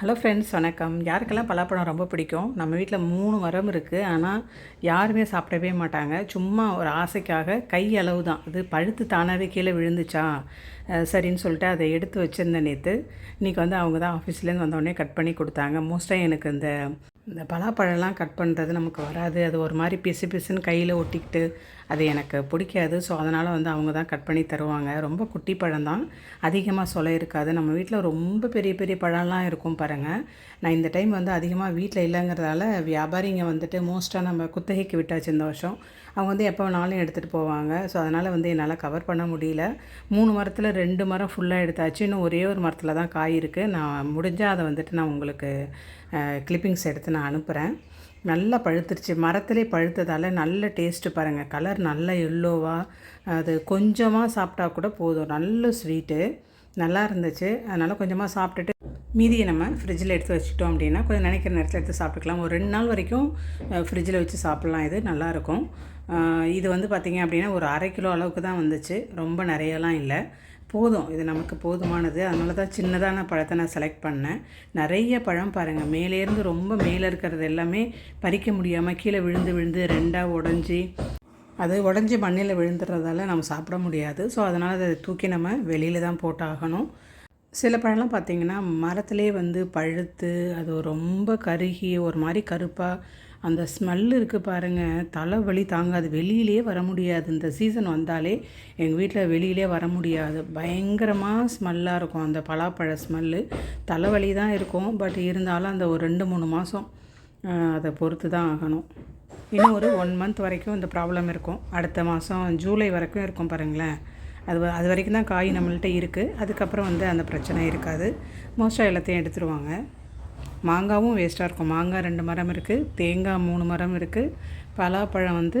Hello friends வணக்கம். யாருக்கெல்லாம் பலாப்பழம் ரொம்ப பிடிக்கும்? நம்ம வீட்டில் மூணு மரம் இருக்குது ஆனால் யாருமே சாப்பிடவே மாட்டாங்க. சும்மா ஒரு ஆசைக்காக கை அளவு தான் அது பழுத்து தானாகவே கீழே விழுந்துச்சா? சரின்னு சொல்லிட்டு அதை எடுத்து வச்சுருந்தேன் நேற்று இன்றைக்கி வந்து அவங்க தான் ஆஃபீஸ்லேருந்து வந்தோடனே கட் பண்ணி கொடுத்தாங்க. மோஸ்ட்டாக எனக்கு இந்த இந்த பலாப்பழம்லாம் கட் பண்ணுறது நமக்கு வராது. அது ஒரு மாதிரி பிசு பிசுன்னு கையில் ஒட்டிக்கிட்டு அது எனக்கு பிடிக்காது. ஸோ அதனால் வந்து அவங்க தான் கட் பண்ணி தருவாங்க. ரொம்ப குட்டி பழம் தான். அதிகமாக சொலை இருக்காது. நம்ம வீட்டில் ரொம்ப பெரிய பெரிய பழம்லாம் இருக்கும் பாருங்கள் நான் இந்த டைம் வந்து அதிகமாக வீட்டில் இல்லைங்கிறதால வியாபாரிங்க வந்துட்டு மோஸ்ட்டாக நம்ம குத்தகைக்கு விட்டாச்சு இந்த வருஷம். அவங்க வந்து எப்போ வேணாலும் எடுத்துகிட்டு போவாங்க. ஸோ அதனால் வந்து என்னால் கவர் பண்ண முடியல. மூணு மரத்தில் ரெண்டு மரம் ஃபுல்லாக எடுத்தாச்சு. இன்னும் ஒரே ஒரு மரத்தில் தான் காய் இருக்குது நான் முடிஞ்சால் அதை வந்துட்டு நான் உங்களுக்கு கிளிப்பிங்ஸ் எடுத்து நான் அனுப்புகிறேன் நல்லா பழுத்துருச்சு. மரத்திலே பழுத்ததால் நல்ல டேஸ்ட்டு பாருங்கள் கலர் நல்ல எல்லோவாக அது கொஞ்சமாக சாப்பிட்டா கூட போதும். நல்ல ஸ்வீட்டு நல்லா இருந்துச்சு. அதனால் கொஞ்சமாக சாப்பிட்டுட்டு மீதியை நம்ம ஃப்ரிட்ஜில் எடுத்து வச்சுக்கிட்டோம் அப்படின்னா கொஞ்சம் நினைக்கிற நேரத்தில் எடுத்து சாப்பிட்டுக்கலாம். ஒரு ரெண்டு நாள் வரைக்கும் ஃப்ரிட்ஜில் வச்சு சாப்பிட்லாம். இது நல்லாயிருக்கும் இது வந்து பார்த்திங்க அப்படின்னா ஒரு அரை கிலோ அளவுக்கு தான் வந்துச்சு. ரொம்ப நிறையலாம் இல்லை. போதும். இது நமக்கு போதுமானது. அதனால தான் சின்னதான பழத்தை நான் செலக்ட் பண்ணேன். நிறைய பழம் பாருங்கள் மேலேருந்து ரொம்ப மேலே இருக்கிறது எல்லாமே பறிக்க முடியாமல் கீழே விழுந்து விழுந்து ரெண்டாக உடஞ்சி அது உடஞ்சி மண்ணில் விழுந்துடுறதால நம்ம சாப்பிட முடியாது. ஸோ அதனால் அதை தூக்கி நம்ம வெளியில் தான் போட்டாகணும். சில பழம்லாம் பார்த்திங்கன்னா மரத்துலேயே வந்து பழுத்து அது ரொம்ப கருகி ஒரு மாதிரி கருப்பாக அந்த ஸ்மெல் இருக்குது பாருங்கள் தலைவலி தாங்காது. வெளியிலே வர முடியாது. இந்த சீசன் வந்தாலே எங்கள் வீட்டில் வெளியிலே வர முடியாது. பயங்கரமாக ஸ்மெல்லாக இருக்கும். அந்த பலாப்பழ ஸ்மெல்லு தலைவலி தான் இருக்கும். பட் இருந்தாலும் அந்த ஒரு ரெண்டு மூணு மாதம் அதை பொறுத்து தான் ஆகணும். இன்னும் ஒரு ஒன் மந்த் வரைக்கும் இந்த ப்ராப்ளம் இருக்கும். அடுத்த மாதம் ஜூலை வரைக்கும் இருக்கும் பாருங்களேன். அது அது வரைக்கும் தான் காய் நம்மள்கிட்ட இருக்குது அதுக்கப்புறம் வந்து அந்த பிரச்சனை இருக்காது. மோஸ்ட்டாக எல்லாத்தையும் எடுத்துருவாங்க. மாங்காவும் வேஸ்ட்டாக இருக்கும். மாங்காய் ரெண்டு மரம் இருக்குது தேங்காய் மூணு மரம் இருக்குது பலாப்பழம் வந்து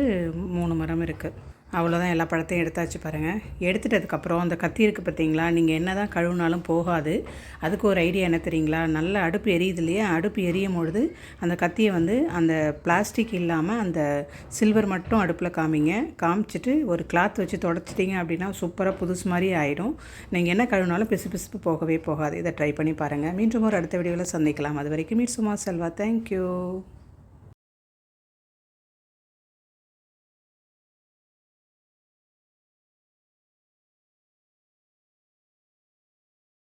மூணு மரம் இருக்குது அவ்வளோதான் எல்லா பழத்தையும் எடுத்தாச்சு பாருங்கள் எடுத்துட்டதுக்கப்புறம் அந்த கத்தி இருக்குது பார்த்தீங்களா? நீங்கள் என்ன தான் கழுவுனாலும் போகாது. அதுக்கு ஒரு ஐடியா என்ன தெரியுங்களா? நல்ல அடுப்பு எரியுது இல்லையா அடுப்பு எரியும் பொழுது அந்த கத்தியை வந்து அந்த பிளாஸ்டிக் இல்லாமல் அந்த சில்வர் மட்டும் அடுப்பில் காமிங்க. காமிச்சிட்டு ஒரு கிளாத் வச்சு தொடச்சிட்டிங்க அப்படின்னா சூப்பராக புதுசு மாதிரி ஆகிடும் நீங்கள் என்ன கழுவினாலும் பிசு பிசுப்பு போகவே போகாது. இதை ட்ரை பண்ணி பாருங்கள் மீண்டும் ஒரு அடுத்த வீடியோவில் சந்திக்கலாம். அது வரைக்கும் மீட் சும்மா செல்வா. தேங்க்யூ